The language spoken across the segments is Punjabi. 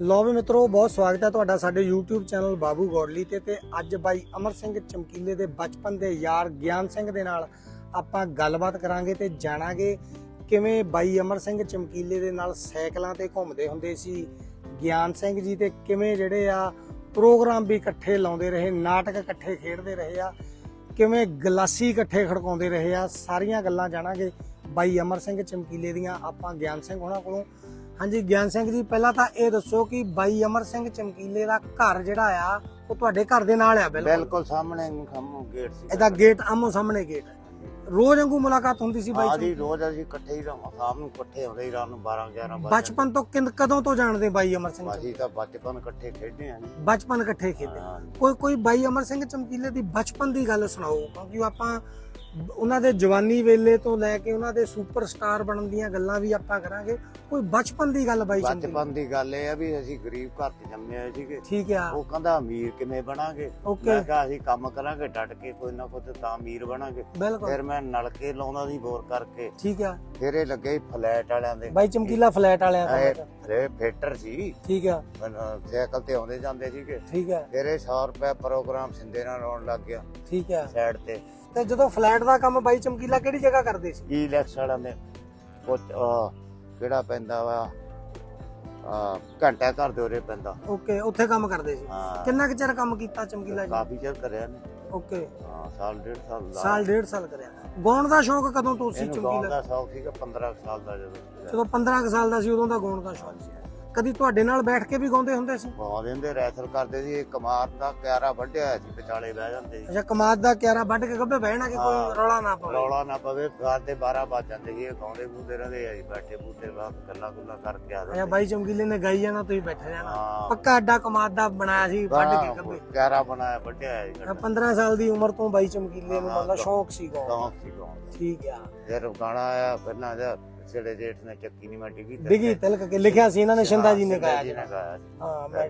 ਲੋ ਵੀ ਮਿੱਤਰੋ, ਬਹੁਤ ਸਵਾਗਤ ਹੈ ਤੁਹਾਡਾ ਸਾਡੇ YouTube ਚੈਨਲ ਬਾਬੂ ਗੋਡਲੀ ਤੇ ਤੇ ਅੱਜ ਬਾਈ ਅਮਰ ਸਿੰਘ ਚਮਕੀਲੇ ਦੇ ਬਚਪਨ ਦੇ ਯਾਰ ਗਿਆਨ ਸਿੰਘ ਦੇ ਨਾਲ ਆਪਾਂ ਗੱਲਬਾਤ ਕਰਾਂਗੇ ਤੇ ਜਾਣਾਂਗੇ ਕਿਵੇਂ ਬਾਈ ਅਮਰ ਸਿੰਘ ਚਮਕੀਲੇ ਦੇ ਨਾਲ ਸਾਈਕਲਾਂ ਤੇ ਘੁੰਮਦੇ ਹੁੰਦੇ ਸੀ, ਗਿਆਨ ਸਿੰਘ ਜੀ ਤੇ ਕਿਵੇਂ ਜਿਹੜੇ ਆ ਪ੍ਰੋਗਰਾਮ ਵੀ ਇਕੱਠੇ ਲਾਉਂਦੇ ਰਹੇ, ਨਾਟਕ ਇਕੱਠੇ ਖੇਡਦੇ ਰਹੇ ਆ, ਕਿਵੇਂ ਗਲਾਸੀ ਇਕੱਠੇ ਖੜਕਾਉਂਦੇ ਰਹੇ ਆ, ਸਾਰੀਆਂ ਗੱਲਾਂ ਜਾਣਾਂਗੇ ਬਾਈ ਅਮਰ ਸਿੰਘ ਚਮਕੀਲੇ ਦੀਆਂ, ਆਪਾਂ ਗਿਆਨ ਸਿੰਘ ਉਹਨਾਂ ਕੋਲੋਂ। ਹਾਂਜੀ ਗਿਆਨ ਸਿੰਘ ਜੀ ਪਹਿਲਾਂ ਤਾਂ ਇਹ ਦੱਸੋ ਕਿ ਬਾਈ ਅਮਰ ਸਿੰਘ ਚਮਕੀਲੇ ਦਾ ਘਰ ਜਿਹੜਾ ਆ ਉਹ ਤੁਹਾਡੇ ਘਰ ਦੇ ਨਾਲ ਆ ਬਿਲਕੁਲ? ਬਿਲਕੁਲ ਸਾਹਮਣੇ ਖੰਮੋ ਗੇਟ ਸੀ। ਇਹਦਾ ਗੇਟ ਆਮੋ ਸਾਹਮਣੇ ਗੇਟ ਹੈ ਰੋਜ਼ ਵਾਂਗੂ ਮੁਲਾਕਾਤ ਹੁੰਦੀ ਸੀ ਬਾਈ ਆਜੀ ਜੀ? ਰੋਜ਼ ਅਸੀਂ ਇਕੱਠੇ ਹੀ ਰਹਾਂ ਸ਼ਾਮ ਨੂੰ ਇਕੱਠੇ ਹੁੰਦੇ ਹੀ ਰਾਤ ਨੂੰ 12 11 ਵਜੇ ਬਚਪਨ ਤੋਂ ਕਿੰਦ ਕਦੋਂ ਤੋਂ ਜਾਣਦੇ ਬਾਈ ਅਮਰ ਸਿੰਘ ਅਸੀਂ ਤਾਂ ਬਚਪਨ ਇਕੱਠੇ ਖੇਡੇ ਆਂ ਜੀ। ਬਚਪਨ ਇਕੱਠੇ ਖੇਡੇ ਹਾਂ। ਕੋਈ ਕੋਈ ਬਾਈ ਅਮਰ ਸਿੰਘ ਚਮਕੀਲੇ ਦੀ ਬਚਪਨ ਦੀ ਗੱਲ ਸੁਣਾਓ ਕਿਉਂਕਿ ਆਪਾਂ ਉਹਨਾਂ ਦੇ ਜਵਾਨੀ ਵੇਲੇ ਤੋਂ ਲੈ ਕੇ ਉਹਨਾਂ ਦੇ ਸੁਪਰਸਟਾਰ ਬਣਨ ਦੀਆਂ ਗੱਲਾਂ ਵੀ ਆਪਾਂ ਕਰਾਂਗੇ। ਕੋਈ ਬਚਪਨ ਦੀ ਗੱਲ ਬਾਈ ਚਮਕੀਲੇ ਬਚਪਨ ਦੀ ਗੱਲ ਇਹ ਆ ਵੀ ਅਸੀਂ ਗਰੀਬ ਘਰ 'ਚ ਜੰਮੇ ਹੋਏ ਸੀਗੇ। ਠੀਕ ਆ। ਉਹ ਕਹਿੰਦਾ ਅਮੀਰ ਕਿਵੇਂ ਬਣਾਂਗੇ? ਓਕੇ। ਮੈਂ ਕਿਹਾ ਅਸੀਂ ਕੰਮ ਕਰਾਂਗੇ ਡਟ ਕੇ ਕੋਈ ਨਾ ਕੋਈ ਤਾਂ ਅਮੀਰ ਬਣਾਂਗੇ। ਬਿਲਕੁਲ। ਫਿਰ ਮੈਂ ਨਲਕੇ ਲਾਉਂਦਾ ਸੀ ਬੋਰ ਕਰਕੇ। ਠੀਕ ਆ। ਫਿਰ ਇਹ ਲੱਗੇ ਫਲੈਟ ਵਾਲਿਆਂ ਦੇ। ਬਾਈ ਚਮਕੀਲਾ ਫਲੈਟ ਵਾਲਿਆਂ ਦਾ। ਇਹ ਫਿਰ ਫੇਟਰ ਸੀ। ਠੀਕ ਆ। ਮੈਨੂੰ ਸਾਈਕਲ ਤੇ ਆਉਂਦੇ ਜਾਂਦੇ ਸੀਗੇ। ਠੀਕ ਆ। ਫਿਰ ਇਹ 100 ਰੁਪਏ ਪ੍ਰੋਗਰਾਮ ਸਿੰਦੇ ਨਾਲ ਆਉਣ ਲੱਗ ਗਿਆ। ਠੀਕ ਆ। ਸਾਈਡ ਤੇ। ਤੇ ਜਦੋਂ ਫਲੈਟ ਦਾ ਕੰਮ ਬਾਈ ਚਮਕੀਲਾ ਕਿਹੜੀ ਜਗ੍ਹਾ ਕਰਦੇ ਸੀ? ਈ ਲੈਕਸ ਵਾਲਿਆਂ ਦੇ ਉਹ ਕਿਹੜਾ ਪੈਂਦਾ ਵਾ? ਆ ਘੰਟਾ ਘਰ ਦੇ ਉਰੇ ਪੈਂਦਾ। ਓਕੇ ਉੱਥੇ ਕੰਮ ਕਰਦੇ ਸੀ। ਹਾਂ। ਕਿੰਨਾ ਕੁ ਚਿਰ ਕੰਮ ਕੀਤਾ ਚਮਕੀਲਾ ਜੀ? ਕਾਫੀ ਚਿਰ ਕਰਿਆ ਨੇ ਓਕੇ। ਹਾਂ ਸਾਲ ਡੇਢ ਸਾਲ ਦਾ ਸਾਲ ਡੇਢ ਸਾਲ ਕਰਿਆ। ਗਾਉਣ ਦਾ ਸ਼ੌਕ ਕਦੋਂ ਤੋਂ ਸੀ ਇਹਨੂੰ ਗਾਉਣ ਚਮਕੀਲਾ ਦਾ? ਸ਼ੌਕ ਸੀਗਾ 15 ਕੁ ਸਾਲ ਦਾ ਜਦੋਂ। ਜਦੋਂ 15 ਕੁ ਸਾਲ ਦਾ ਸੀ ਉਦੋਂ ਦਾ ਗਾਉਣ ਦਾ ਸ਼ੌਕ ਸੀ। ਕਦੀ ਤੁਹਾਡੇ ਨਾਲ ਬੈਠ ਕੇ ਵੀ ਗਾਉਂਦੇ ਹੁੰਦੇ ਸੀ? ਗਾਉਂਦੇ ਹੁੰਦੇ ਰੈਸਲ ਕਰਦੇ ਸੀ ਇਹ ਕਮਾਰ ਦਾ ਕਿਆਰਾ ਵੱਢਿਆ ਹੋਇਆ ਸੀ ਵਿਚਾਲੇ ਬਹਿ ਜਾਂਦੇ ਸੀ। ਅੱਛਾ ਕਮਾਦ ਦਾ ਕਿਆਰਾ ਵੱਢ ਕੇ ਗੱਭੇ ਬਹਿਣਾ ਕਿ ਕੋਈ ਹਾਂ। ਰੌਲਾ ਨਾ ਪਵੇ? ਰੌਲਾ ਨਾ ਪਵੇ ਰਾਤ ਦੇ 12 ਵੱਜ ਜਾਂਦੇ ਸੀ ਇਹ ਗਾਉਂਦੇ ਬੂਦੇ ਰਹਿੰਦੇ ਆ ਜੀ ਬੈਠੇ ਬੂਤੇ ਬਾਅਦ ਗੱਲਾਂ ਗੁੱਲਾਂ ਕਰਕੇ ਆ ਅੱਛਾ ਜਾਂਦੇ ਬਾਈ ਚਮਕੀਲੇ ਨੇ ਗਾਈ ਜਾਣਾ ਤੁਸੀਂ ਬੈਠੇ ਰਹਿਣਾ। ਹਾਂ। ਪੱਕਾ ਅੱਡਾ ਕਮਾਦ ਦਾ ਬਣਾਇਆ ਸੀ ਵੱਢ ਕੇ ਗੱਭੇ। ਕਿਆਰਾ ਬਣਾਇਆ ਵੱਢਿਆ ਹੋਇਆ ਜੀ। ਅੱਛਾ, 15 ਸਾਲ ਦੀ ਉਮਰ ਤੋਂ ਬਾਈ ਚਮਕੀਲੇ ਨੂੰ ਹਾਂ, ਮਤਲਬ ਸ਼ੌਕ ਸੀ ਗਾਉਣ ਦਾ। ਠੀਕ ਆ। ਫਿਰ ਗਾਣਾ ਆਇਆ ਪਹਿਲਾਂ ਦਾ ਜੇਠ ਨੇ ਚੱਕੀ ਨਹੀਂ ਮੈਂ ਡਿੱਗੀ ਤੇ ਡਿਗੀ ਤਿਲਕ ਕੇ ਲਿਖਿਆ ਸੀ ਇਹਨਾਂ ਨੇ ਸ਼ਿੰਦਾ ਜੀ ਨੇ ਗਾਇਆ ਜਿਹੜਾ। ਹਾਂ ਮੈਂ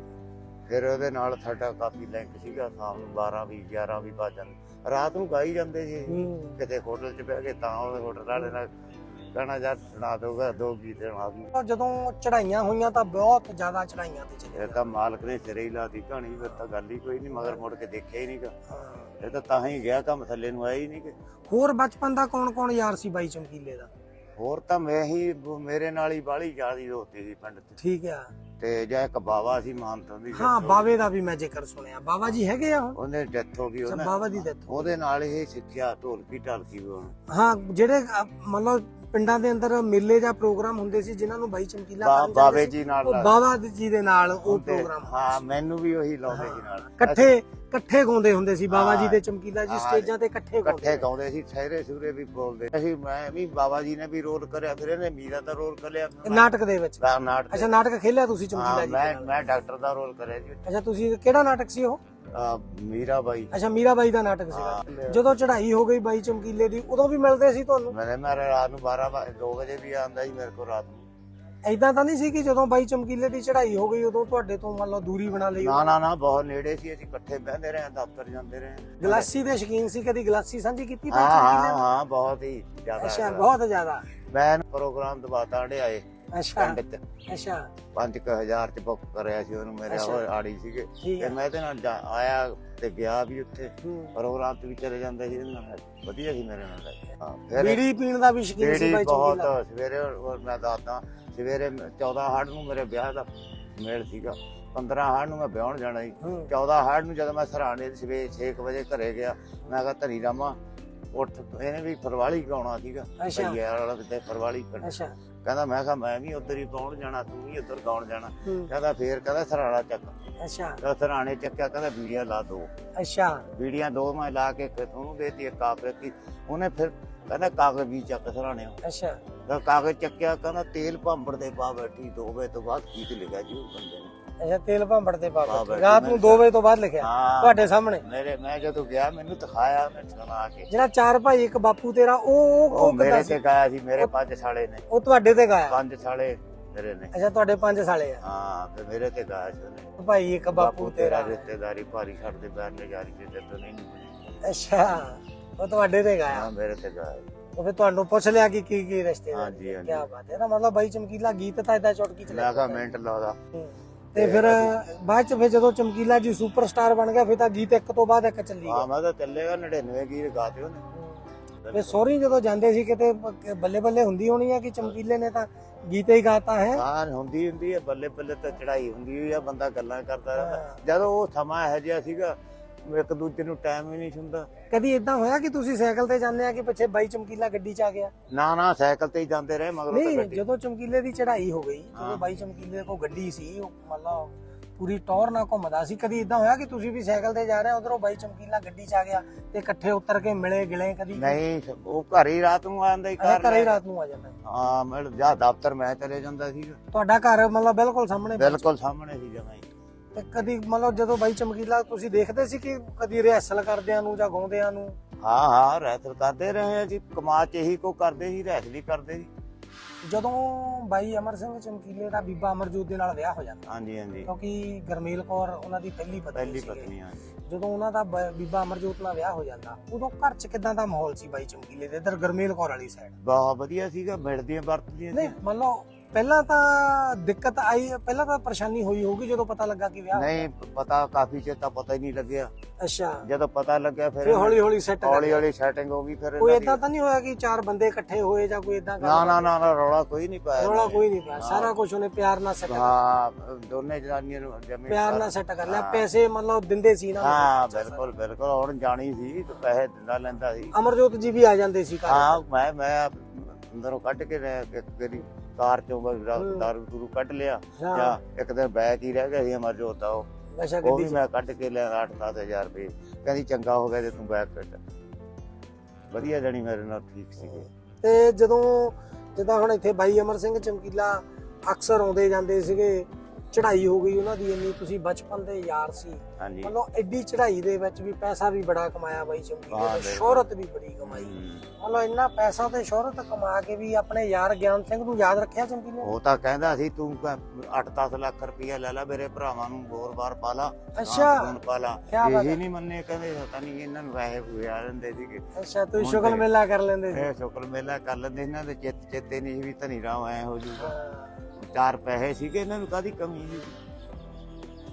ਫਿਰ ਉਹਦੇ ਨਾਲ ਸਾਡਾ ਕਾਫੀ ਲਿੰਕ ਸੀਗਾ ਸ਼ਾਮ ਨੂੰ 12 ਵੀ 11 ਵੀ ਵੱਜ ਜਾਂਦੇ। ਰਾਤ ਨੂੰ ਗਾਈ ਜਾਂਦੇ ਸੀ ਹੂੰ। ਕਿਤੇ ਹੋਟਲ 'ਚ ਬਹਿ ਕੇ ਤਾਂ ਉਹ ਹੋਟਲ ਵਾਲੇ ਨਾਲ ਕਹਿਣਾ ਯਾਰ ਸੁਣਾ ਦੋਗਾ ਦੋ ਗੀਤ ਸੁਣਾ ਦੂੰ। ਤਾਂ ਜਦੋਂ ਚੜਾਈਆਂ ਹੋਈਆਂ ਤਾਂ ਬਹੁਤ ਜ਼ਿਆਦਾ ਚੜਾਈਆਂ ਤੇ ਚਲੇ ਇਹ ਤਾਂ ਮਾਲਕ ਨੇ ਸਿਰੇ ਹੀ ਲਾਤੀ ਕਹਾਣੀ ਫਿਰ ਤਾਂ ਗੱਲ ਹੀ ਕੋਈ ਨਹੀਂ ਮਗਰ ਮੁੜ ਕੇ ਦੇਖਿਆ ਹੀ ਨਹੀਂਗਾ ਹਾਂ। ਇਹ ਤਾਂ ਤਾਂ ਹੀ ਗਿਆ ਕੰਮ ਥੱਲੇ ਨੂੰ ਆਇਆ ਹੀ ਨਹੀਂ ਕਿ ਹੋਰ ਬਚਪਨ ਦਾ ਕੌਣ ਕੌਣ ਯਾਰ ਸੀ ਬਾਈ ਚਮਕੀਲੇ ਦਾ? ਹੋਰ ਤਾਂ ਮੈਂ ਹੀ ਮੇਰੇ ਨਾਲ ਹੀ ਬਾਹਲੀ ਜਿਆਦੀ ਦੋਸਤੀ ਸੀ ਪਿੰਡ 'ਚ। ਠੀਕ ਆ। ਤੇ ਜਾਂ ਇੱਕ ਬਾਵਾ ਸੀ ਮਾਨਤਾ ਦੀ ਹਾਂ ਬਾਵੇ ਦਾ ਵੀ ਮੈਂ ਜ਼ਿਕਰ ਸੁਣਿਆ। ਬਾਬਾ ਜੀ ਹੈਗੇ ਆ ਹੁਣ ਉਹਨੇ ਡੈਥ ਹੋ ਗਈ ਉਹਨੇ ਬਾਬਾ ਦੀ ਹੋ ਉਹਦੇ ਨਾਲ ਹੀ ਸਿੱਖਿਆ ਢੋਲਕੀ ਢਾਲਕੀ ਵੀ ਹਾਂ ਜਿਹੜੇ ਮਤਲਬ ਪਿੰਡਾਂ ਦੇ ਅੰਦਰ ਮੇਲੇ ਜਾਂ ਪ੍ਰੋਗਰਾਮ ਹੁੰਦੇ ਸੀ ਜਿਨ੍ਹਾਂ ਨੂੰ ਬਾਈ ਚਮਕੀਲਾ ਬਾ- ਕਰਨ ਜਾਂਦੇ ਬਾਵੇ ਸੀ, ਜੀ ਨਾਲ ਉਹ ਜੀ ਦੇ ਨਾਲ ਉਹ ਹੁੰਦੇ- ਪ੍ਰੋਗਰਾਮ ਹਾਂ ਮੈਨੂੰ ਵੀ ਉਹੀ ਲਾਉਂਦੇ ਸੀ ਨਾਲ। ਇਕੱਠੇ ਇਕੱਠੇ ਗਾਉਂਦੇ ਹੁੰਦੇ ਸੀ ਬਾਬਾ ਜੀ। ਤੇ ਚਮਕੀਲਾ ਜੀ ਹਾਂ। ਸਟੇਜਾਂ ਤੇ ਇਕੱਠੇ ਇਕੱਠੇ ਗਾਉਂਦੇ ਗਾਉਂਦੇ ਸੀ ਸਹਿਰੇ ਸੂਰੇ ਵੀ ਬੋਲਦੇ। ਅਸੀਂ ਮੈਂ ਵੀ ਬਾਬਾ ਜੀ ਨੇ ਵੀ ਰੋਲ ਕਰਿਆ ਫਿਰ ਇਹਨੇ ਮੀਰਾ ਦਾ ਰੋਲ ਕਰਿਆ। ਨਾਟਕ ਦੇ ਵਿੱਚ। ਰਾਮ ਨਾਟਕ ਅੱਛਾ ਨਾਟਕ ਖੇਲਿਆ ਤੁਸੀਂ ਚਮਕੀਲਾ ਜੀ ਮੈਂ ਨਾਲ। ਮੈਂ ਡਾਕਟਰ ਦਾ ਰੋਲ ਕਰਿਆ ਜੀ। ਅੱਛਾ ਤੁਸੀਂ ਕਿਹੜਾ ਨਾਟਕ ਸੀ ਉਹ? ਮੀਰਾ ਬਾਈ। ਅੱਛਾ ਮੀਰਾ ਬਾਈ ਦਾ ਨਾਟਕ ਸੀਗਾ। ਹਾਂ। ਜਦੋਂ ਚੜ੍ਹਾਈ ਹੋ ਗਈ ਬਾਈ ਚਮਕੀਲੇ ਦੀ ਉਦੋਂ ਵੀ ਮਿਲਦੇ ਸੀ ਤੁਹਾਨੂੰ? ਮੈਨੇ ਮੇਰੇ ਰਾਤ ਨੂੰ 12 ਵਜੇ 2 ਵਜੇ ਵੀ ਆਂਦਾ ਸੀ ਮੇਰੇ ਕੋਲ ਰਾਤ ਨੂੰ। ਐਦਾਂ ਤਾਂ ਨਹੀਂ ਸੀ ਕਿ ਜਦੋਂ ਬਾਈ ਚਮਕੀਲੇ ਦੀ ਚੜ੍ਹਾਈ ਹੋ ਗਈ ਉਦੋਂ ਤੁਹਾਡੇ ਤੋਂ ਮੰਨ ਲਓ ਦੂਰੀ ਬਣਾ ਲਈ ਨਾ ਨਾ ਨਾ ਬਹੁਤ ਨੇੜੇ ਸੀ ਅਸੀਂ ਇਕੱਠੇ ਬਹਿੰਦੇ ਰਹੇ ਦਫ਼ਤਰ ਜਾਂਦੇ ਰਹੇ। ਗਲਾਸੀ ਦੇ ਸ਼ੌਕੀਨ ਸੀ ਕਦੀ ਗਲਾਸੀ ਸਾਂਝੀ ਕੀਤੀ ਬਾਈ ਹਾਂ ਚਮਕੀਲੇ ਹਾਂ ਨਾਲ? ਹਾਂ ਬਹੁਤ ਹੀ ਜ਼ਿਆਦਾ ਅੱਛਾ ਬਹੁਤ ਜ਼ਿਆਦਾ। ਮੈਂ ਪ੍ਰੋਗਰਾਮ ਦਬਾਤਾ ਆਏ। ਅੱਛਾ। ਪਿੰਡ ਚ ਅੱਛਾ 5000 ਚ ਬੁੱਕ ਕਰਿਆ ਸੀ ਉਹਨੂੰ ਮੇਰੇ ਅੱਛਾ। ਉਹ ਆੜੀ ਸੀਗੇ। ਠੀਕ ਤੇ ਹੈ ਮੈਂ ਇਹਦੇ ਨਾਲ ਜਾ- ਆਇਆ ਤੇ ਗਿਆ ਵੀ ਉੱਥੇ। ਹੂੰ। ਪ੍ਰੋਗਰਾਮ ਤੇ ਵੀ ਚਲੇ ਜਾਂਦੇ ਸੀ ਇਹਦੇ ਨਾਲ। ਵਧੀਆ ਸੀ ਮੇਰੇ ਨਾਲ। ਹਾਂ ਫਿਰ ਬੀੜੀ ਪੀਣ ਦਾ ਵੀ ਸ਼ੌਕੀਨ ਸੀ ਬੀੜੀ ਬਾਈ ਬਹੁਤ ਸਵੇਰੇ ਔਰ ਮੈਂ ਦੱਸਦਾ ਸਵੇਰੇ 14 ਹਾੜ ਨੂੰ ਮੇਰੇ ਵਿਆਹ ਦਾ ਮੇਲ ਸੀਗਾ। 15 ਹਾੜ ਨੂੰ ਮੈਂ ਵਿਆਹਣ ਜਾਣਾ ਸੀ। ਹੂੰ। 14 ਹਾੜ ਨੂੰ ਜਦੋਂ ਮੈਂ ਸਰਾਣੇ ਸਵੇਰੇ 6 ਵਜੇ ਘਰੇ ਗਿਆ ਮੈਂ ਕਿਹਾ ਧਨੀ ਰਾਮਾ ਉੱਠ ਇਹਨੇ ਵੀ ਫਰਵਾਲੀ ਗਾਉਣਾ ਸੀਗਾ ਅੱਛਾ। ਭਈਏ ਵਾਲਾ ਕਿਤੇ ਫਰਵਾਲੀ ਪਿੰਡ। ਅੱਛਾ। ਕਹਿੰਦਾ ਮੈਂ ਕਿਹਾ ਮੈਂ ਵੀ ਉਧਰ ਹੀ ਪਾਉਣ ਜਾਣਾ ਤੂੰ ਵੀ ਉਧਰ ਗਾਉਣ ਜਾਣਾ? ਕਹਿੰਦਾ ਫੇਰ ਕਹਿੰਦਾ ਸਰਾਣਾ ਚੱਕ। ਅੱਛਾ। ਤਾਂ ਸਰਾਣੇ ਚੱਕਿਆ ਕਹਿੰਦਾ ਬੀੜੀਆਂ ਲਾ ਦੋ। ਅੱਛਾ। ਬੀੜੀਆਂ ਦੋ ਮੈਂ ਲਾ ਕੇ ਉਹਨੂੰ ਦੇਤੀ ਇੱਕ ਆਪ ਰੱਖੀ। ਉਹਨੇ ਫਿਰ ਕਹਿੰਦਾ ਕਾਗਜ਼ ਵੀ ਚੱਕ ਸਰਾਣੇ ਅੱਛਾ। ਤਾਂ ਕਾਗਜ਼ ਚੱਕਿਆ ਕਹਿੰਦਾ ਤੇਲ ਭਾਂਬੜ ਦੇ ਪਾ ਬੈਠੀ ਦੋ ਵਜੇ ਤੋਂ ਬਾਅਦ ਕੀ ਤੇ ਲਿਖਿਆ ਜੀ ਉਹ ਬੰਦੇ ਨੇ। ਅੱਛਾ ਤੇਲ ਭਾਂਬੜ ਤੇ ਪਾ। ਬੈਠੇ, ਰਾਤ ਨੂੰ ਮੈਂ 2 ਵਜੇ ਤੋਂ ਬਾਅਦ ਲਿਖਿਆ ਹਾਂ ਤੁਹਾਡੇ ਸਾਹਮਣੇ। ਮੇਰੇ ਮੈਂ ਜਦੋਂ ਗਿਆ ਮੈਨੂੰ ਦਿਖਾਇਆ ਮੈਂ ਸੁਣਾ ਕੇ। ਜਿਹੜਾ ਚਾਰ ਭਾਈ ਇੱਕ ਬਾਪੂ ਤੇਰਾ ਉਹ ਉਹ ਉਹ ਉਹ ਮੇਰੇ ਤੇ ਗਾਇਆ ਸੀ ਮੇਰੇ ਪੰਜ ਸਾਲੇ ਨੇ। ਉਹ ਤੁਹਾਡੇ ਤੇ ਗਾਇਆ? ਪੰਜ ਸਾਲੇ ਮੇਰੇ ਨੇ। ਅੱਛਾ ਤੁਹਾਡੇ ਪੰਜ ਸਾਲੇ ਆ। ਹਾਂ ਤੇ ਮੇਰੇ ਤੇ ਗਾਇਆ ਸੀ ਉਹਨੇ। ਭਾਈ ਇੱਕ ਬਾਪੂ ਤੇਰਾ ਰਿਸ਼ਤੇਦਾਰੀ ਭਾਰੀ ਛੱਡਦੇ ਪੈਰ ਨੇ ਜਾਰੀ ਤੇ ਤੇ ਤੋਂ ਨਹੀਂ। ਅੱਛਾ ਉਹ ਤੁਹਾਡੇ ਤੇ ਗਾਇਆ? ਹਾਂ ਮੇਰੇ ਤੇ ਗਾਇਆ। ਉਹ ਫਿਰ ਤੁਹਾਨੂੰ ਪੁੱਛ ਲਿਆ ਕਿ ਕੀ ਕੀ ਰਿਸ਼ਤੇ ਹਾਂਜੀ, ਹਾਂਜੀ। ਕੀ ਬਾਤ ਹੈ। ਨਾ ਮਤਲਬ ਬਾਈ ਚਮਕੀਲਾ ਗੀਤ ਤਾਂ ਇਦਾਂ ਚੁਟਕੀ ਚ ਮੈਂ ਕਿਹਾ ਮਿੰਟ ਲਾਦਾ ਹੂੰ। ਤੇ ਫਿਰ ਬਾਅਦ ਚ ਫਿਰ ਜਦੋਂ ਚਮਕੀਲਾ ਜੀ ਸੁਪਰਸਟਾਰ ਬਣ ਗਿਆ ਫਿਰ ਤਾਂ ਗੀਤ ਇੱਕ ਤੋਂ ਬਾਅਦ ਇੱਕ ਚੱਲੀ ਹਾਂ ਗਿਆ। ਮੈਂ ਤਾਂ ਚੱਲੇਗਾ 99 ਗੀਤ ਗਾਤੇ ਉਹਨੇ ਤੇ ਸੋਰੀ ਜਦੋਂ ਜਾਂਦੇ ਸੀ ਕਿਤੇ ਬੱਲੇ ਬੱਲੇ ਹੁੰਦੀ ਹੋਣੀ ਆ ਕਿ ਚਮਕੀਲੇ ਨੇ ਤਾਂ ਗੀਤ ਹੀ ਗਾਤਾ ਹੈ। ਹਾਂ ਹੁੰਦੀ ਹੁੰਦੀ ਹੈ ਬੱਲੇ ਬੱਲੇ ਤਾਂ ਚੜਾਈ ਹੁੰਦੀ ਹੋਈ ਆ ਬੰਦਾ ਗੱਲਾਂ ਕਰਦਾ ਰਹਿੰਦਾ। ਜਦੋਂ ਉਹ ਸਮਾਂ ਇਹੋ ਜਿਹਾ ਸੀਗਾ ਇੱਕ ਦੂਜੇ ਨੂੰ ਟਾਈਮ ਹੀ ਨਹੀਂ ਹੁੰਦਾ। ਕਦੀ ਇਦਾਂ ਹੋਇਆ ਕਿ ਤੁਸੀਂ ਸਾਈਕਲ ਤੇ ਜਾਂਦੇ ਆ ਕਿ ਪਿੱਛੇ ਬਾਈ ਚਮਕੀਲਾ ਗੱਡੀ ਚ ਆ ਗਿਆ? ਨਾ ਨਾ ਸਾਈਕਲ ਤੇ ਹੀ ਜਾਂਦੇ ਰਹੇ ਮਗਰੋਂ ਤਾਂ ਨਹੀਂ ਗੱਡੀ। ਜਦੋਂ ਚਮਕੀਲੇ ਦੀ ਚੜ੍ਹਾਈ ਹੋ ਗਈ ਜਦੋਂ। ਬਾਈ ਚਮਕੀਲੇ ਕੋਲ ਗੱਡੀ ਸੀ ਉਹ ਮਤਲਬ ਪੂਰੀ ਟੌਰ ਨਾਲ ਘੁੰਮਦਾ ਸੀ। ਕਦੀ ਇਦਾਂ ਹੋਇਆ ਕਿ ਤੁਸੀਂ ਵੀ ਸਾਈਕਲ ਤੇ ਜਾ ਰਹੇ ਹੋ ਉਧਰੋਂ ਬਾਈ ਚਮਕੀਲਾ ਗੱਡੀ ਚ ਆ ਗਿਆ ਤੇ ਇਕੱਠੇ ਉਤਰ ਕੇ ਮਿਲੇ ਗਿਲੇ ਕਦੀ? ਨਹੀਂ ਉਹ ਘਰ ਹੀ ਰਾਤ ਨੂੰ ਆਂਦਾ ਹੀ ਘਰ ਘਰੇ ਹੀ ਰਾਤ ਨੂੰ ਆ ਜਾਂਦਾ ਹਾਂ ਮੈਂ ਜਾ ਦਫ਼ਤਰ ਮੈਂ ਚਲੇ ਜਾਂਦਾ ਸੀਗਾ। ਤੁਹਾਡਾ ਘਰ ਮਤਲਬ ਬਿਲਕੁਲ ਸਾਹਮਣੇ ਬਿਲਕੁਲ ਸਾਹਮਣੇ ਸੀ ਜਮਾਈ ਤੇ ਕਦੀ ਮਤਲਬ ਜਦੋਂ ਬਾਈ ਚਮਕੀਲਾ ਤੁਸੀਂ ਦੇਖਦੇ ਸੀ ਕਿ ਕਦੀ ਰਿਹਰਸਲ ਕਰਦਿਆਂ ਨੂੰ ਜਾਂ ਗਾਉਂਦਿਆਂ ਨੂੰ? ਹਾਂ ਹਾਂ ਰਹਿਸਲ ਕਰਦੇ ਰਹੇ ਅਸੀਂ ਕਮਾਚ ਇਹੀ ਕੋ ਕਰਦੇ ਸੀ ਰਹਿਸਲੀ ਕਰਦੇ ਸੀ। ਜਦੋਂ ਬਾਈ ਅਮਰ ਸਿੰਘ ਚਮਕੀਲੇ ਦਾ ਬੀਬਾ ਅਮਰਜੋਤ ਦੇ ਨਾਲ ਵਿਆਹ ਹੋ ਜਾਂਦਾ। ਹਾਂਜੀ ਹਾਂਜੀ। ਕਿਉਂਕਿ ਗਰਮੇਲ ਕੌਰ ਉਹਨਾਂ ਦੀ ਪਹਿਲੀ ਪਤਨੀ ਪਹਿਲੀ ਸੀਗੀ। ਪਤਨੀ ਹਾਂਜੀ। ਜਦੋਂ ਉਹਨਾਂ ਦਾ ਬ- ਬੀਬਾ ਅਮਰਜੋਤ ਨਾਲ ਵਿਆਹ ਹੋ ਜਾਂਦਾ ਉਦੋਂ ਘਰ 'ਚ ਕਿਦਾਂ ਦਾ ਮਾਹੌਲ ਸੀ ਬਾਈ ਚਮਕੀਲੇ ਦੇ? ਇਧਰ ਗਰਮੇਲ ਕੌਰ ਵਾਲੀ ਸਾਈਡ ਬਹੁਤ ਵਧੀਆ ਸੀਗਾ ਮਿਲਦੀਆਂ ਵਰਤਦੀਆਂ ਨਹੀਂ ਮੰਨ ਲਓ ਪਹਿਲਾਂ ਤਾਂ ਦਿੱਕਤ ਆਈ ਪਹਿਲਾਂ ਤਾਂ ਪਰੇਸ਼ਾਨੀ ਹੋਈ ਹੋਊਗੀ ਜਦੋਂ ਪਤਾ ਲੱਗਾ ਕਿ ਵਿਆਹ ਨਹੀਂ ਪਤਾ ਕਾਫੀ ਚਿਰ ਤਾਂ ਪਤਾ ਹੀ ਨਹੀਂ ਲੱਗਿਆ। ਗਿਆ। ਅੱਛਾ। ਜਦੋਂ ਪਤਾ ਲੱਗਿਆ ਫਿਰ ਫਿਰ ਹੌਲੀ ਹੌਲੀ ਸੈੱਟ ਹੌਲੀ ਹੌਲੀ ਸੈਟਿੰਗ ਹੋ ਗਈ ਫਿਰ ਕੋਈ ਇਦਾਂ ਤਾਂ ਨਹੀਂ ਹੋਇਆ ਕਿ ਚਾਰ ਬੰਦੇ ਇਕੱਠੇ ਹੋਏ ਜਾਂ ਕੋਈ ਇਦਾਂ ਨਾ ਨਾ ਨਾ ਨਾ, ਰੌਲਾ ਕੋਈ ਨਹੀਂ ਪਾਇਆ ਰੌਲਾ ਕੋਈ। ਨਹੀਂ ਪਿਆ ਸਾਰਾ ਕੁਝ ਉਹਨੇ ਪਿਆਰ ਨਾਲ ਸੈੱਟ ਹਾਂ ਦੋਨੇ ਜਨਾਨੀਆਂ ਨੂੰ ਜਮੀ ਪਿਆਰ ਨਾਲ ਸੈੱਟ ਕਰ ਲਿਆ। ਪੈਸੇ ਮਤਲਬ ਦਿੰਦੇ ਸੀ ਨਾ। ਹਾਂ ਬਿਲਕੁਲ ਬਿਲਕੁਲ। ਹੁਣ ਜਾਣੀ ਸੀ ਤੇ ਪੈਸੇ ਦਿੰਦਾ ਲੈਂਦਾ ਸੀ। ਅਮਰਜੋਤ ਜੀ ਵੀ ਆ ਜਾਂਦੇ ਸੀ ਹਾਂ ਮੈਂ ਮੈਂ ਅੰਦਰੋਂ ਕੱਢ ਕੇ ਕਰੀ ਕਾਰ ਚੋਂ ਬਸ ਦਾਰੂ। ਦੂਰੂ ਕੱਢ ਲਿਆ ਜਾਂ ਇੱਕ ਦਿਨ ਬੈਕ ਹੀ ਰਹਿ ਗਿਆ ਸੀ ਅਮਰਜੋਤ ਦਾ ਉਹ। ਨਸ਼ਾ ਉਹ ਵੀ। ਮੈਂ ਕੱਢ ਕੇ ਲਿਆ 8-10000 ਰੁਪਏ। ਕਹਿੰਦੀ ਚੰਗਾ ਹੋ ਗਿਆ ਜੇ ਤੂੰ ਬੈਕ ਕੱਢ ਵਧੀਆ ਜਣੀ ਮੇਰੇ ਨਾਲ ਠੀਕ ਸੀਗੇ। ਤੇ ਜਦੋਂ ਜਿੱਦਾਂ ਹੁਣ ਇੱਥੇ ਬਾਈ ਅਮਰ ਸਿੰਘ ਚਮਕੀਲਾ ਅਕਸਰ ਆਉਂਦੇ ਜਾਂਦੇ ਸੀਗੇ ਚੜ੍ਹਾਈ ਹੋ ਗਈ ਉਹਨਾਂ ਦੀ ਇੰਨੀ ਤੁਸੀਂ ਬਚਪਨ ਦੇ ਯਾਰ ਸੀ। ਹਾਂਜੀ। ਮਤਲਬ ਐਡੀ ਚੜ੍ਹਾਈ ਦੇ ਵਿੱਚ ਵੀ ਪੈਸਾ ਵੀ ਬੜਾ ਕਮਾਇਆ ਬਾਈ ਨੇ ਬਿਲਕੁਲ। ਸ਼ੋਹਰਤ ਵੀ ਬੜੀ ਕਮਾਈ। ਮਤਲਬ ਇੰਨਾ ਪੈਸਾ ਤੇ ਸ਼ੋਹਰਤ ਕਮਾ ਕੇ ਵੀ ਆਪਣੇ ਯਾਰ ਗਿਆਨ ਸਿੰਘ ਨੂੰ ਯਾਦ ਰੱਖਿਆ ਚਮਕੀਲੇ ਨੇ? ਉਹ ਤਾਂ ਕਹਿੰਦਾ ਸੀ ਤੂੰ 8-10 ਲੱਖ ਰੁਪਇਆ ਲੈ ਲੈ ਮੇਰੇ ਭਰਾਵਾਂ ਨੂੰ ਹੋਰ ਬਾਰ ਪਾ ਲਾ ਅੱਛਾ। ਫੋਨ ਪਾ ਲਾ। ਕਿਆ ਬਾਤ ਇਹ। ਨਹੀਂ ਮੰਨੇ ਕਹਿੰਦੇ ਪਤਾ ਨਹੀਂ ਇਹਨਾਂ ਨੂੰ ਵੈਸੇ ਗੁਆ ਦਿੰਦੇ ਸੀਗੇ। ਅੱਛਾ ਤੇ- ਮੇਲਾ ਕਰ ਲੈਂਦੇ ਸੀ। ਇਹ ਸ਼ੁਕਰ ਮੇਲਾ ਕਰ ਲੈਂਦੇ ਇਹਨਾਂ ਦੇ ਚਿੱਤ ਚੇਤੇ ਨਹੀਂ ਵੀ ਧਨੀ ਰਾਮ ਐ ਹੋ ਜੂਗਾ। ਚਾਰ ਪੈਸੇ ਸੀਗੇ ਇਹਨਾਂ ਨੂੰ ਕਾਦੀ ਕਮੀ ਸੀ?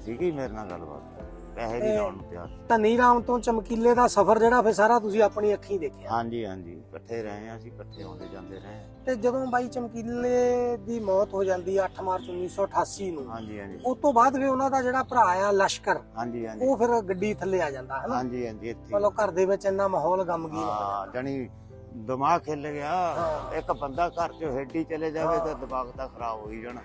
ਸੀਗੀ ਮੇਰੇ ਨਾਲ ਗੱਲਬਾਤ। ਪੈਸੇ ਤੇ- ਲਾਉਣ ਨੂੰ ਤਿਆਰ। ਧਨੀ ਰਾਮ ਤੋਂ ਚਮਕੀਲੇ ਦਾ ਸਫ਼ਰ ਜਿਹੜਾ ਫਿਰ ਸਾਰਾ ਤੁਸੀਂ ਆਪਣੀ ਅੱਖੀਂ ਦੇਖਿਆ? ਹਾਂਜੀ ਹਾਂਜੀ। ਇਕੱਠੇ ਰਹੇ ਆ ਅਸੀਂ ਇਕੱਠੇ ਆਉਂਦੇ ਜਾਂਦੇ ਰਹੇ ਤੇ ਜਦੋਂ ਬਾਈ ਚਮਕੀਲੇ ਦੀ ਮੌਤ ਹੋ ਜਾਂਦੀ ਹੈ 8 ਮਾਰਚ 1988 ਨੂੰ ਹਾਂਜੀ ਹਾਂਜੀ। ਉਸ ਤੋਂ ਬਾਅਦ ਫਿਰ ਉਹਨਾਂ ਦਾ ਜਿਹੜਾ ਭਰਾ ਆ ਲਸ਼ਕਰ ਹਾਂਜੀ ਹਾਂਜੀ। ਉਹ ਫਿਰ ਗੱਡੀ ਥੱਲੇ ਆ ਜਾਂਦਾ ਹੈ ਨਾ? ਹਾਂਜੀ ਹਾਂਜੀ ਇੱਥੇ ਮਤਲਬ ਘਰ ਦੇ ਵਿੱਚ ਇੰਨਾ ਮਾਹੌਲ ਗਮਗੀਨ ਹੋ ਜਣੀ ਦਿਮਾਗ ਖਿੱਲ ਗਿਆ। ਇੱਕ ਬੰਦਾ ਘਰ ਚੋਂ ਹੇਡੀ ਚਲੇ ਜਾਵੇ ਤਾਂ। ਦਿਮਾਗ ਤਾਂ ਖਰਾਬ ਹੋ ਹੀ ਜਾਣਾ।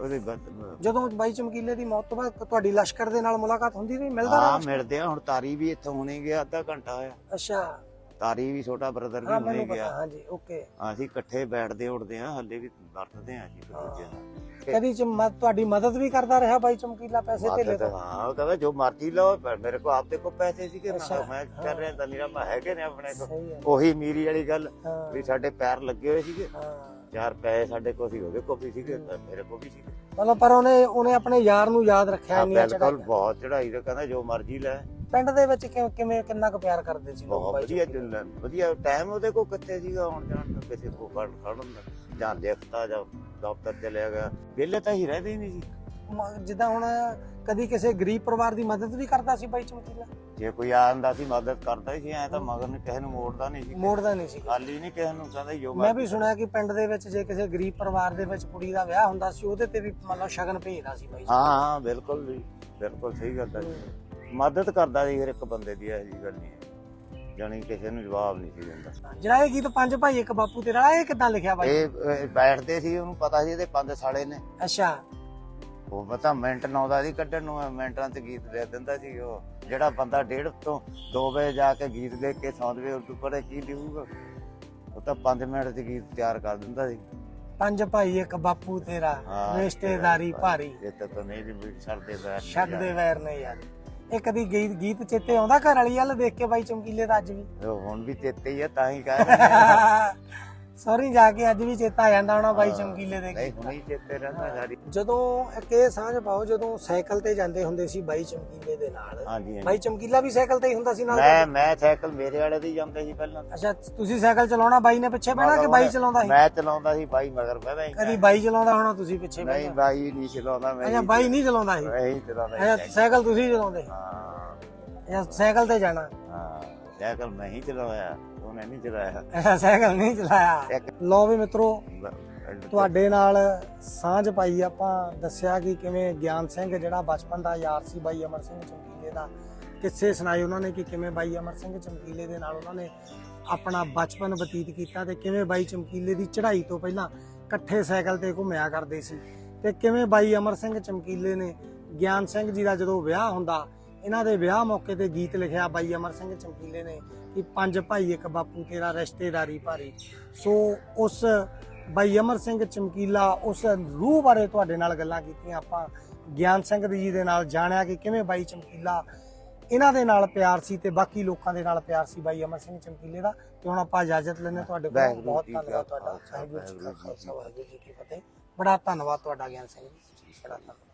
ਉਹਦੇ ਬਦ- ਜਦੋਂ ਬਾਈ ਚਮਕੀਲੇ ਦੀ ਮੌਤ ਤੋਂ ਬਾਅਦ ਤੁਹਾਡੀ ਲਸ਼ਕਰ ਦੇ ਨਾਲ ਮੁਲਾਕਾਤ ਹੁੰਦੀ ਰਹੀ ਮਿਲਦਾ ਹਾਂ ਮਿਲਦੇ ਆ ਹੁਣ ਤਾਰੀ ਵੀ ਇੱਥੋਂ ਹੁਣੇ ਗਿਆ ਅੱਧਾ ਘੰਟਾ ਹੋਇਆ ਅੱਛਾ ਤਾਰੀ ਵੀ ਛੋਟਾ ਬ੍ਰਦਰ ਵੀ ਹਾਂ ਹੁਣੇ ਮੈਨੂੰ ਪਤਾ ਗਿਆ। ਹਾਂਜੀ ਓਕੇ ਅਸੀਂ ਇਕੱਠੇ ਬੈਠਦੇ ਉੱਠਦੇ ਆ ਹੱਲੇ ਵੀ ਵਰਤਦੇ ਆ ਇੱਕ ਦੂਜੇ ਨਾਲ। ਕਦੀ ਚ ਮ- ਤੁਹਾਡੀ ਮਦਦ ਵੀ ਕਰਦਾ ਰਿਹਾ ਬਾਈ ਚਮਕੀਲਾ ਪੈਸੇ ਧੇਲੇ ਤੋਂ? ਹਾਂ ਉਹ ਕਹਿੰਦਾ ਜੋ ਮਰਜ਼ੀ ਲਓ ਪਰ ਮੇਰੇ ਕੋਲ ਆਪਦੇ ਕੋਲ ਪੈਸੇ ਸੀਗੇ। ਮੈਂ ਅੱਛਾ, ਮੈਂ ਹਾਂ। ਕਰ ਰਿਹਾ ਤਾਂ ਨੀਰਾ ਮੈਂ ਹੈਗੇ ਨੇ ਆਪਣੇ ਸਹੀ ਹੈ। ਉਹੀ ਮੀਰੀ ਵਾਲੀ ਗੱਲ ਹਾਂ। ਵੀ ਸਾਡੇ ਪੈਰ ਲੱਗੇ ਹੋਏ ਸੀਗੇ। ਹਾਂ। ਚਾਰ ਪੈਸੇ ਸਾਡੇ ਕੋਲ ਸੀ ਉਹਦੇ ਕੋਲ ਵੀ ਸੀਗੇ ਤਾਂ ਮੇਰੇ ਕੋਲ ਵੀ ਸੀਗੇ। ਮਤਲਬ ਪਰ ਉਹਨੇ ਉਹਨੇ ਆਪਣੇ ਯਾਰ ਨੂੰ ਯਾਦ ਰੱਖਿਆ ਹਾਂ ਇੰਨੀਆਂ ਬਿਲਕੁਲ ਬਹੁਤ ਚੜਾਈ ਦਾ ਕਹਿੰਦਾ ਜੋ ਮਰਜ਼ੀ ਲੈ। ਪਿੰਡ ਦੇ ਵਿੱਚ ਕਿਵੇਂ ਕਿਵੇਂ ਕਿੰਨਾ ਕੁ ਪਿਆਰ ਕਰਦੇ ਸੀ ਲੋਕ ਬਹੁਤ ਬਾਈ ਵਧੀਆ? ਚੱਲਦਾ ਵਧੀਆ ਟਾਈਮ ਉਹਦੇ ਕੋਲ ਕਿੱਥੇ ਸੀਗਾ ਹੁਣ ਜਾਣ ਤਾਂ ਕਿਸੇ ਕੋਲ ਖੜ ਖੜਨ ਦਾ ਜਾਂ ਦੇਖਤਾ ਜਾਂ ਦਫ਼ਤਰ ਚਲਿਆ ਗਿਆ। ਵਿਹਲੇ ਤਾਂ ਹੀ ਰਹਦੇ ਹੀ ਨਹੀਂ ਸੀ। ਮ- ਜਿੱਦਾਂ ਹੁਣ ਕਦੀ ਕਿਸੇ ਗਰੀਬ ਪਰਿਵਾਰ ਦੀ ਮਦਦ ਵੀ ਕਰਦਾ ਸੀ ਬਾਈ ਚਮਕੀਲਾ ਜੇ ਕੋਈ ਆਂਦਾ ਸੀ ਮਦਦ ਕਰਦਾ ਹੀ ਸੀ ਐ ਤਾਂ ਮਗਰ ਨੂੰ ਕਿਸੇ ਨੂੰ ਮੋੜਦਾ ਨਹੀਂ ਸੀ। ਮੋੜਦਾ ਨਹੀਂ ਸੀ। ਖਾਲੀ ਨਹੀਂ ਕਿਸੇ ਨੂੰ ਕਹਿੰਦਾ ਜੋ ਮੈਂ ਵੀ ਸੁਣਿਆ ਕਿ ਪਿੰਡ ਦੇ ਵਿੱਚ ਜੇ ਕਿਸੇ ਗਰੀਬ ਪਰਿਵਾਰ ਦੇ ਵਿੱਚ ਕੁੜੀ ਦਾ ਵਿਆਹ ਹੁੰਦਾ ਸੀ ਉਹਦੇ ਤੇ ਵੀ ਮਤਲਬ ਸ਼ਗਨ ਭੇਜਦਾ ਸੀ ਬਾਈ ਹਾਂ ਹਾਂ ਬਿਲਕੁਲ ਜੀ ਬਿਲਕੁਲ ਸਹੀ ਗੱਲ ਹੈ। ਜੀ। ਮਦਦ ਕਰਦਾ ਸੀ ਹਰ ਇੱਕ ਬੰਦੇ ਦੀ ਇਹੋ ਗੱਲ ਨਹੀਂ ਹੈ। ਜਾਣੀ ਕਿਸੇ ਨੂੰ ਜਵਾਬ ਨਹੀਂ ਸੀ ਦਿੰਦਾ। ਜਿਹੜਾ ਇਹ ਗੀਤ ਪੰਜ ਭਾਈ ਇੱਕ ਬਾਪੂ ਤੇਰਾ ਇਹ ਕਿੱਦਾਂ ਲਿਖਿਆ ਬਾਈ? ਇਹ ਬੈਠਦੇ ਸੀ ਉਹਨੂੰ ਪਤਾ ਸੀ ਇਹਦੇ ਪੰਜ ਸਾਲੇ ਨੇ। ਅੱਛਾ। ਉਹ ਪਤਾ ਮਿੰਟ ਨਾਉਂਦਾ ਸੀ ਕੱਢਣ ਨੂੰ ਮਿੰਟਾਂ 'ਚ ਗੀਤ ਦੇ ਦਿੰਦਾ ਸੀ ਉਹ। ਜਿਹੜਾ ਬੰਦਾ ਡੇਢ ਤੋਂ 2 ਵਜੇ ਜਾ ਕੇ ਗੀਤ ਦੇਖ ਕੇ ਸੌਂ ਜਵੇ ਉਦੋਂ ਪਰੇ ਕੀ ਲਿਖੂਗਾ? ਉਹ ਤਾਂ 5 ਮਿੰਟ 'ਚ ਗੀਤ ਤਿਆਰ ਕਰ ਦਿੰਦਾ ਸੀ। ਪੰਜ ਭਾਈ ਇੱਕ ਬਾਪੂ ਤੇਰਾ ਹਾਂ, ਰਿਸ਼ਤੇਦਾਰੀ ਭਾਰੀ। ਇਹ ਤਾਂ ਤਾਂ ਨਹੀਂ ਵੀ ਛੱਡਦੇ ਬੈਠ ਛੱਡ ਦੇ ਵੈਰ ਨੇ ਯਾਰ। ਇਹ ਕਦੀ ਗੀਤ ਗੀਤ ਚੇਤੇ ਆਉਂਦਾ ਘਰ ਵਾਲੀ ਵੱਲ ਦੇਖ ਕੇ ਬਾਈ ਚਮਕੀਲੇ ਦਾ ਅੱਜ ਵੀ ਹੁਣ ਵੀ ਚੇਤੇ ਹੀ ਆ ਤਾਂ ਹੀ ਕਹਿ ਰਹੇ। ਸੌਰੀ ਜਾ ਕੇ ਅੱਜ ਵੀ ਚੇਤਾ ਆ ਜਾਂਦਾ ਹੋਣਾ ਬਾਈ ਚਮਕੀਲੇ ਦੇ ਨਹੀਂ ਹੁਣੀ ਚੇਤੇ ਰਹਿੰਦਾ ਸਾਡੀ ਜਦੋਂ ਇੱਕ ਇਹ ਸਾਂਝ ਪਾਓ ਜਦੋਂ ਸਾਈਕਲ ਤੇ ਜਾਂਦੇ ਹੁੰਦੇ ਸੀ ਬਾਈ ਚਮਕੀਲੇ ਦੇ ਨਾਲ। ਹਾਂਜੀ ਬਾਈ ਚਮਕੀਲਾ ਵੀ ਸਾਈਕਲ ਤੇ ਹੀ ਹੁੰਦਾ ਸੀ ਨਾਲ ਮੈਂ ਮੈਂ ਸਾਈਕਲ ਮੇਰੇ ਵਾਲੇ ਤੇ ਜਾਂਦੇ ਸੀ ਪਹਿਲਾਂ। ਅੱਛਾ ਤੁਸੀਂ ਸਾਈਕਲ ਚਲਾਉਣਾ ਬਾਈ ਨੇ ਪਿੱਛੇ ਬਹਿਣਾ ਕਿ ਬਾਈ ਚਲਾਉਂਦਾ ਸੀ? ਮੈਂ ਚਲਾਉਂਦਾ ਸੀ ਬਾਈ ਮਗਰ ਬਹਿਦਾ ਕਦੀ ਬਾਈ ਚਲਾਉਂਦਾ ਹੋਣਾ ਤੁਸੀਂ ਪਿੱਛੇ ਨਹੀਂ ਬਾਈ ਨਹੀਂ ਚਲਾਉਂਦਾ ਮੈਂ ਅੱਛਾ ਬਾਈ ਨਹੀਂ ਚਲਾਉਂਦਾ ਸੀ? ਮੈਂ ਹੀ ਚਲਾਉਂਦਾ ਅੱਛਾ ਸਾਈਕਲ ਤੁਸੀਂ ਚਲਾਉਂਦੇ? ਹਾਂ। ਅੱਛਾ ਸਾਈਕਲ ਤੇ ਜਾਣਾ। ਹਾਂ ਸਾਈਕਲ ਮੈਂ ਹੀ ਚਲਾਇਆ। ਨਹੀਂ ਚਲਾਇਆ। ਸਾਈਕਲ ਨਹੀਂ ਚਲਾਇਆ। ਇੱਕ ਲਓ ਵੀ ਮਿੱਤਰੋ ਤੁਹਾਡੇ ਨਾਲ ਸਾਂਝ ਪਾਈ ਆਪਾਂ ਦੱਸਿਆ ਕਿ ਕਿਵੇਂ ਗਿਆਨ ਸਿੰਘ ਜਿਹੜਾ ਬਚਪਨ ਦਾ ਯਾਰ ਸੀ ਬਾਈ ਅਮਰ ਸਿੰਘ ਚਮਕੀਲੇ ਦਾ ਕਿੱਸੇ ਸੁਣਾਏ ਉਹਨਾਂ ਨੇ ਕਿ ਕਿਵੇਂ ਬਾਈ ਅਮਰ ਸਿੰਘ ਚਮਕੀਲੇ ਦੇ ਨਾਲ ਉਹਨਾਂ ਨੇ ਆਪਣਾ ਬਚਪਨ ਬਤੀਤ ਕੀਤਾ ਤੇ ਕਿਵੇਂ ਬਾਈ ਚਮਕੀਲੇ ਦੀ ਚੜ੍ਹਾਈ ਤੋਂ ਪਹਿਲਾਂ ਇਕੱਠੇ ਸਾਈਕਲ ਤੇ ਘੁੰਮਿਆ ਕਰਦੇ ਸੀ। ਤੇ ਕਿਵੇਂ ਬਾਈ ਅਮਰ ਸਿੰਘ ਚਮਕੀਲੇ ਨੇ ਗਿਆਨ ਸਿੰਘ ਜੀ ਦਾ ਜਦੋਂ ਵਿਆਹ ਹੁੰਦਾ ਇਹਨਾਂ ਦੇ ਵਿਆਹ ਮੌਕੇ ਤੇ ਗੀਤ ਲਿਖਿਆ ਬਾਈ ਅਮਰ ਸਿੰਘ ਚਮਕੀਲੇ ਨੇ ਕਿ ਪੰਜ ਭਾਈ ਇੱਕ ਬਾਪੂ ਤੇਰਾ ਰਿਸ਼ਤੇਦਾਰੀ ਭਾਰੀ। ਸੋ ਉਸ ਬਾਈ ਅਮਰ ਸਿੰਘ ਚਮਕੀਲਾ ਉਸ ਰੂਹ ਬਾਰੇ ਤੁਹਾਡੇ ਨਾਲ ਗੱਲਾਂ ਕੀਤੀਆਂ। ਆਪਾਂ ਗਿਆਨ ਸਿੰਘ ਜੀ ਦੇ ਨਾਲ ਜਾਣਿਆ ਕਿ ਕਿਵੇਂ ਬਾਈ ਚਮਕੀਲਾ ਇਹਨਾਂ ਦੇ ਨਾਲ ਪਿਆਰ ਸੀ ਤੇ ਬਾਕੀ ਲੋਕਾਂ ਦੇ ਨਾਲ ਪਿਆਰ ਸੀ ਬਾਈ ਅਮਰ ਸਿੰਘ ਚਮਕੀਲੇ ਦਾ। ਤੇ ਹੁਣ ਆਪਾਂ ਇਜਾਜ਼ਤ ਲੈਣੇ ਤੁਹਾਡੇ ਕੋਲ। ਬਹੁਤ ਧੰਨਵਾਦ ਤੁਹਾਡਾ। ਵਾਹਿਗੁਰੂ ਜੀ ਕਾ ਵਾਹਿਗੁਰੂ ਜੀ ਫਤਿਹ। ਬੜਾ ਧੰਨਵਾਦ ਤੁਹਾਡਾ ਗਿਆਨ ਸਿੰਘ ਜੀ। ਬੜਾ ਧੰਨਵਾਦ।